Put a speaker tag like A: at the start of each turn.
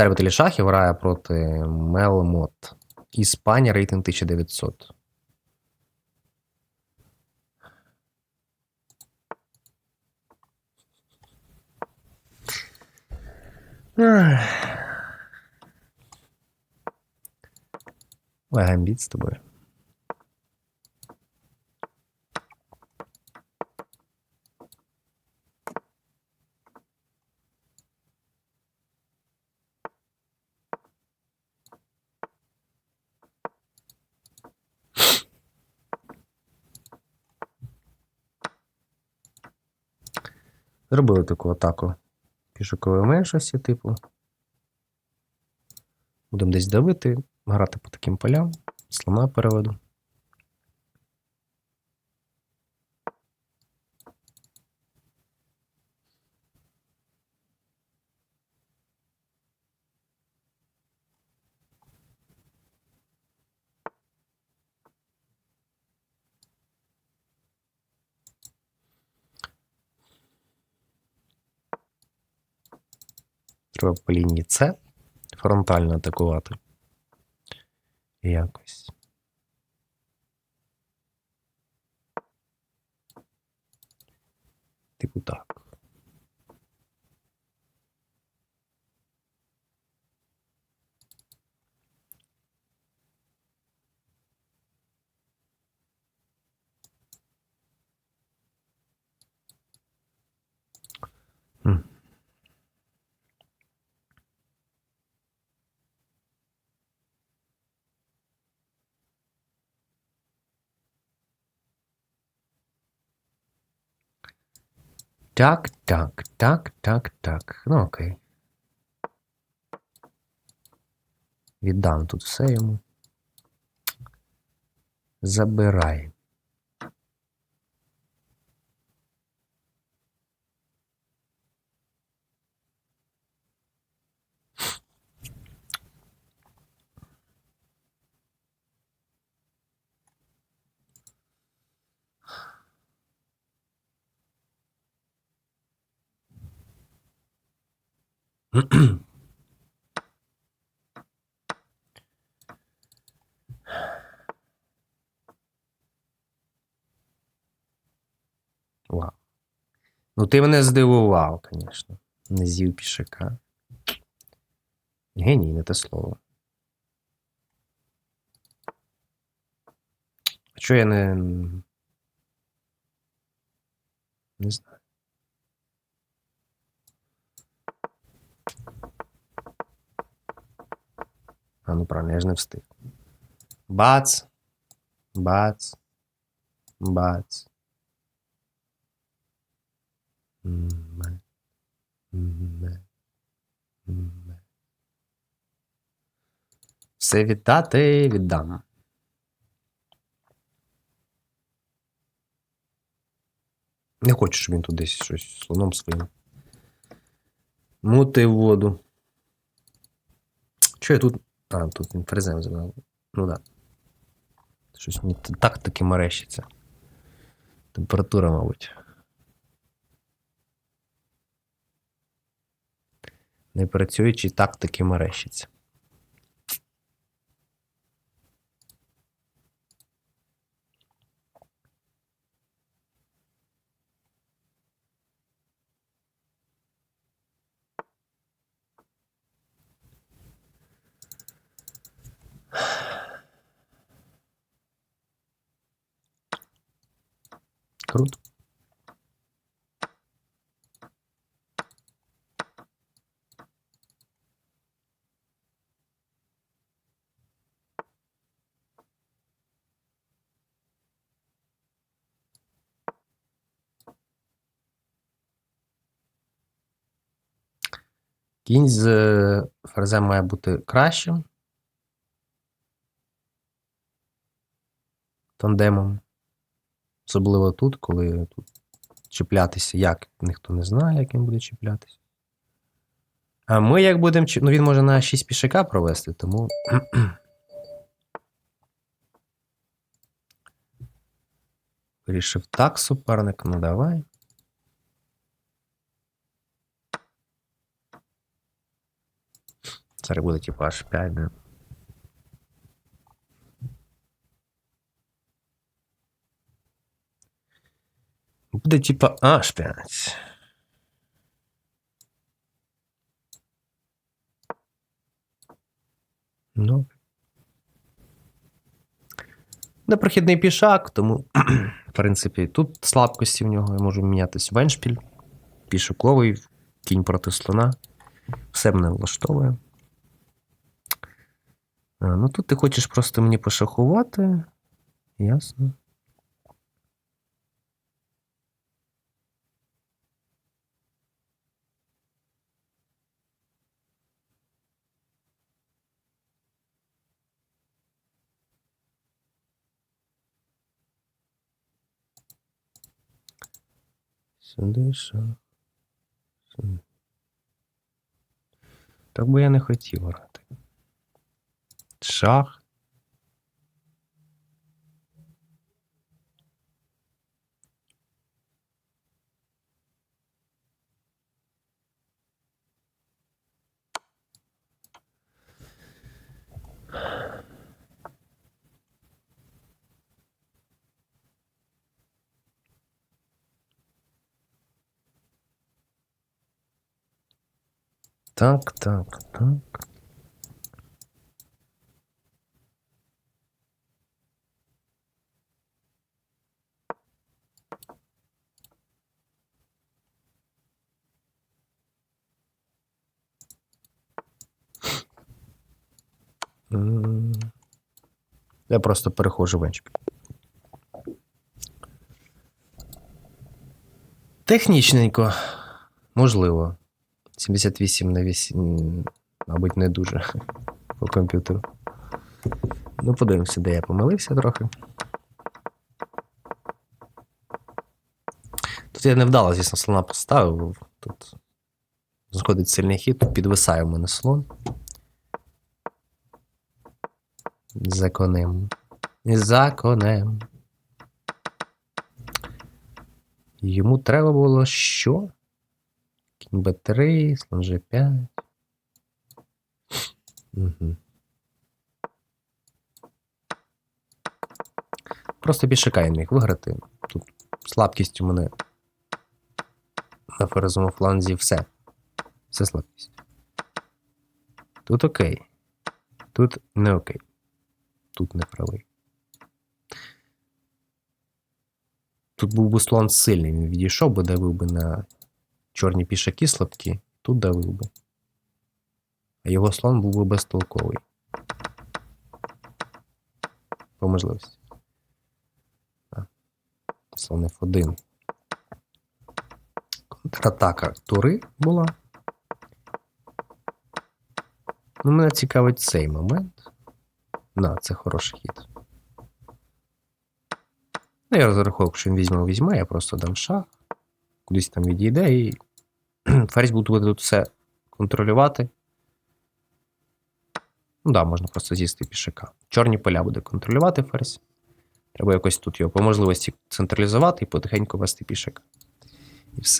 A: Тербителі шахів грає проти Мелмот. Іспанія рейтинг 1900. Ах. Ой, з тобою. Зробили таку атаку пішокової меншості, типу. Будемо десь давити, грати по таким полям, слона переведу. Треба по лінії С фронтально атакувати. Якось. Типу так. Так, так, так, так, так. Ну окей. Віддам тут все йому. Забирай. Вау. Ну, ти мене здивував, звісно. Не з'їв пішака. Геній, не те слово. А чого я не. Не знаю. А, ну правильно, я ж не встиг. Бац. Бац. Бац. Все віддати віддам. Не хочу, щоб він тут десь щось слоном своїм. Мути воду. Що я тут. А, тут він фрезем Ну Ну да. Щось мені так таки мерещиться. Температура, мабуть. Не працюючи так таки мерещиться. Круто. Кінь з е, ферзем має бути кращим. Тандемом. Особливо тут, коли тут чіплятися, як ніхто не знає, як він буде чіплятися. А ми як будемо. Ну, він може на 6 пішака провести, тому. Вирішив так, суперник, ну давай. Зараз буде типу H5, да. Буде типа H5. Ну. Непрохідний пішак, тому, в принципі, тут слабкості в нього. Я можу мінятись в Еншпіль, пішоковий, кінь проти слона. Все мене влаштовує. А, ну тут ти хочеш просто мені пошахувати. Ясно. Сюди шах. Так би я не хотів грати. Шах. Так, так, так. Я просто переходжу в еншпіль. Технічненько, можливо. 78 на 8, мабуть, не дуже по комп'ютеру. Ну, подивимося, де я помилився трохи. Тут я невдало, звісно, слона поставив. Тут заходить сильний хід, підвисає в мене слон. За конем. За конем. Йому треба було що? Кінь Б3, слон G5. Угу. Просто я міг виграти. Тут слабкість у мене на ферзовому фланзі все. Все слабкість. Тут окей. Тут не окей. Тут не правий. Тут був би слон сильний, він відійшов би, давив би на чорні пішаки слабкі, тут давив би. А його слон був би безтолковий. По можливості. Слон F1. Контратака тури була. Ну, мене цікавить цей момент. На, це хороший хід. Ну, я розраховував, що він візьме, візьме, я просто дам шах, кудись там відійде і ферзь буде тут все контролювати. Ну да, можна просто з'їсти пішака. Чорні поля буде контролювати ферзь. Треба якось тут його по можливості централізувати і потихеньку вести пішака. І все.